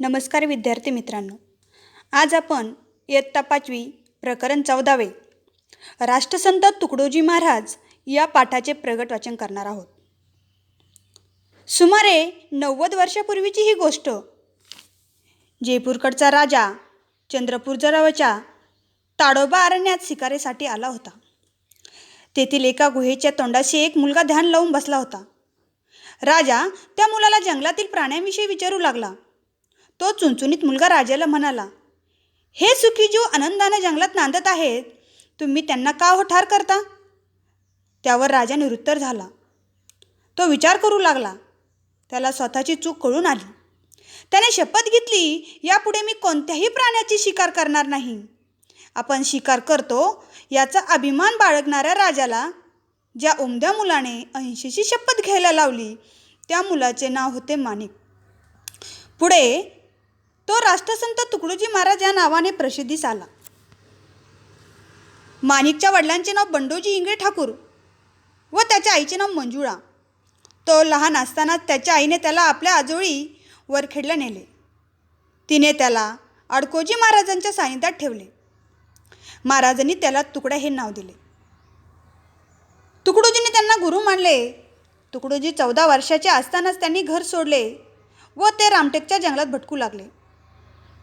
नमस्कार विद्यार्थी मित्रांनो. आज आपण इयत्ता पाचवी प्रकरण चौदावे. राष्ट्रसंत तुकडोजी महाराज या पाठाचे प्रगट वाचन करणार आहोत. सुमारे नव्वद वर्षापूर्वीची ही गोष्ट. जयपूरकडचा राजा चंद्रपूर जरावच्या ताडोबा अरण्यात शिकारीसाठी आला होता. तेथील एका गुहेच्या तोंडाशी एक मुलगा ध्यान लावून बसला होता. राजा त्या मुलाला जंगलातील प्राण्यांविषयी विचारू लागला. तो चुणचुणीत मुलगा राजाला म्हणाला हे सुखी जीव आनंदानं जंगलात नांदत आहेत तुम्ही त्यांना का हो ठार करता? त्यावर राजा निरुत्तर झाला तो विचार करू लागला. त्याला स्वतःची चूक कळून आली. त्याने शपथ घेतली यापुढे मी कोणत्याही प्राण्याची शिकार करणार नाही. आपण शिकार करतो याचा अभिमान बाळगणाऱ्या राजाला ज्या उमद्या मुलाने ऐंशीची शपथ घ्यायला लावली त्या मुलाचे नाव होते माणिक. पुढे तो राष्ट्रसंत तुकडोजी महाराज या नावाने प्रसिद्धीस आला माणिकच्या वडिलांचे नाव बंडोजी इंगळे ठाकूर व त्याच्या आईचे नाव मंजुळा. तो लहान असताना त्याच्या आईने त्याला आपल्या आजोळी वरखेडला नेले. तिने त्याला अडकोजी महाराजांच्या सानिध्यात ठेवले. महाराजांनी त्याला तुकडा हे नाव दिले. तुकडोजीने त्यांना गुरु मानले. तुकडोजी चौदा वर्षाचे असतानाच त्यांनी घर सोडले व ते रामटेकच्या जंगलात भटकू लागले.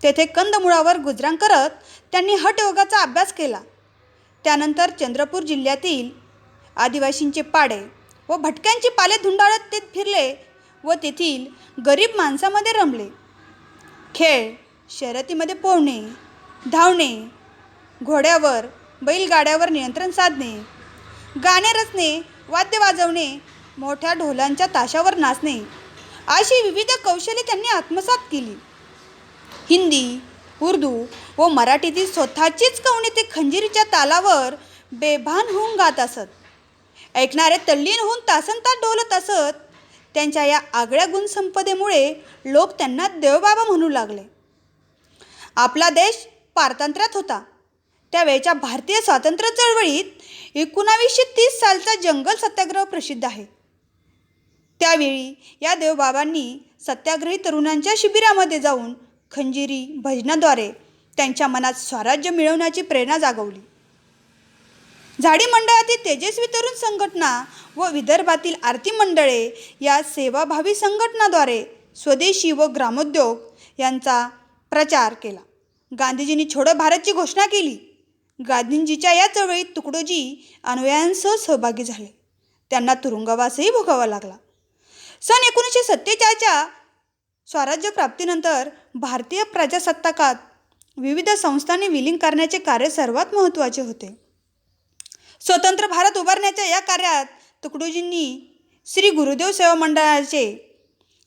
तेथे कंदमुळावर गुजराण करत त्यांनी हटयोगाचा अभ्यास केला. त्यानंतर चंद्रपूर जिल्ह्यातील आदिवासींचे पाडे व भटक्यांची पाले धुंडाळत ते फिरले व तेथील गरीब माणसामध्ये रमले. खेळ शर्यतीमध्ये पोहणे धावणे घोड्यावर बैलगाड्यावर नियंत्रण साधणे गाणे रचणे वाद्य वाजवणे मोठ्या ढोलांच्या ताशावर नाचणे अशी विविध कौशल्ये त्यांनी आत्मसात केली. हिंदी उर्दू व मराठीतील स्वतःचीच कवणी ते खंजिरीच्या तालावर बेभान होऊन गात असत. ऐकणारे तल्लीन होऊन तासनतास डोलत असत. त्यांच्या या आगळ्या गुणसंपदेमुळे लोक त्यांना देवबाबा म्हणू लागले. आपला देश पारतंत्र्यात होता. त्यावेळच्या भारतीय स्वातंत्र्य चळवळीत एकोणावीसशे तीस सालचा जंगल सत्याग्रह प्रसिद्ध आहे. त्यावेळी या देवबाबांनी सत्याग्रही तरुणांच्या शिबिरामध्ये जाऊन खंजिरी भजनाद्वारे त्यांच्या मनात स्वराज्य मिळवण्याची प्रेरणा जागवली. झाडी मंडळातील तेजस्वी तरुण संघटना व विदर्भातील आरती मंडळे या सेवाभावी संघटनाद्वारे स्वदेशी व ग्रामोद्योग यांचा प्रचार केला. गांधीजींनी छोडो भारतची घोषणा केली. गांधींजीच्या या चळवळीत तुकडोजी अनुयायांसह सहभागी झाले. त्यांना तुरुंगवासही भोगावा लागला. सन एकोणीसशे सत्तेचाळच्या स्वराज्य प्राप्तीनंतर भारतीय प्रजासत्ताकात विविध संस्थांनी विलीन करण्याचे कार्य सर्वात महत्त्वाचे होते. स्वतंत्र भारत उभारण्याच्या या कार्यात तुकडोजींनी श्री गुरुदेव सेवा मंडळाचे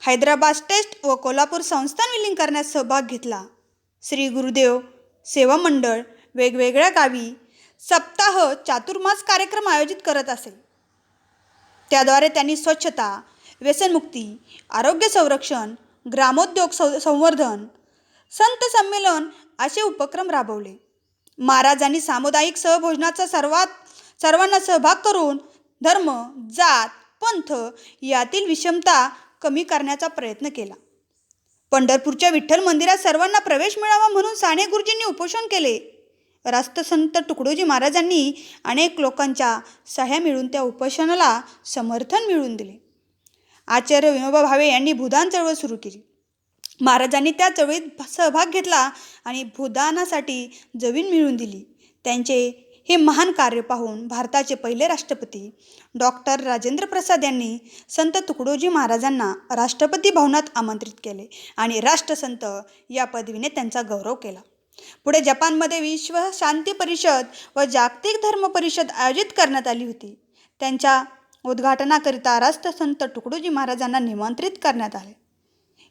हैदराबाद टेस्ट व कोल्हापूर संस्थान विलीन करण्यात सहभाग घेतला. श्री गुरुदेव सेवा मंडळ वेगवेगळ्या गावी सप्ताह चातुर्मास कार्यक्रम आयोजित करत असे. त्याद्वारे त्यांनी स्वच्छता व्यसनमुक्ती आरोग्य संरक्षण ग्रामोद्योग सं संवर्धन संत संमेलन असे उपक्रम राबवले. महाराजांनी सामुदायिक सहभोजनाचा सर्वात सर्वांना सहभाग करून धर्म जात पंथ यातील विषमता कमी करण्याचा प्रयत्न केला. पंढरपूरच्या विठ्ठल मंदिरात सर्वांना प्रवेश मिळावा म्हणून साने गुरुजींनी उपोषण केले. राष्ट्रसंत तुकडोजी महाराजांनी अनेक लोकांच्या सह्या मिळून त्या उपोषणाला समर्थन मिळवून दिले. आचार्य विनोबा भावे यांनी भूदान चळवळ सुरू केली. महाराजांनी त्या चळवळीत सहभाग घेतला आणि भूदानासाठी जमीन मिळवून दिली. त्यांचे हे महान कार्य पाहून भारताचे पहिले राष्ट्रपती डॉक्टर राजेंद्र प्रसाद यांनी संत तुकडोजी महाराजांना राष्ट्रपती भवनात आमंत्रित केले आणि राष्ट्रसंत या पदवीने त्यांचा गौरव केला. पुढे जपानमध्ये विश्व शांती परिषद व जागतिक धर्म परिषद आयोजित करण्यात आली होती. त्यांच्या उद्घाटनाकरिता राष्ट्रसंत तुकडोजी महाराजांना निमंत्रित करण्यात आले.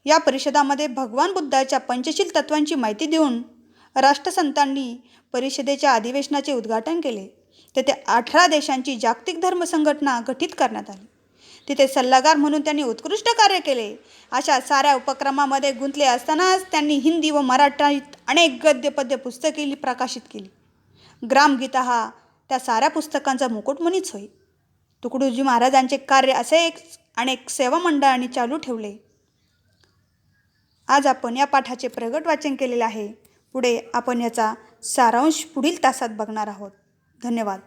या परिषदामध्ये भगवान बुद्धाच्या पंचशील तत्वांची माहिती देऊन राष्ट्रसंतांनी परिषदेच्या अधिवेशनाचे उद्घाटन केले. तेथे अठरा देशांची जागतिक धर्म संघटना गठीत करण्यात आली. तिथे सल्लागार म्हणून त्यांनी उत्कृष्ट कार्य केले. अशा साऱ्या उपक्रमामध्ये गुंतले असतानाच त्यांनी हिंदी व मराठीत अनेक गद्यपद्य पुस्तके प्रकाशित केली. ग्रामगीता हा त्या साऱ्या पुस्तकांचा मुकुटमणीच होई तुकडोजी महाराजांचे कार्य असे एक अनेक सेवा मंडळांनी चालू ठेवले. आज आपण या पाठाचे प्रगट वाचन केलेले आहे. पुढे आपण याचा सारांश पुढील तासात बघणार आहोत. धन्यवाद.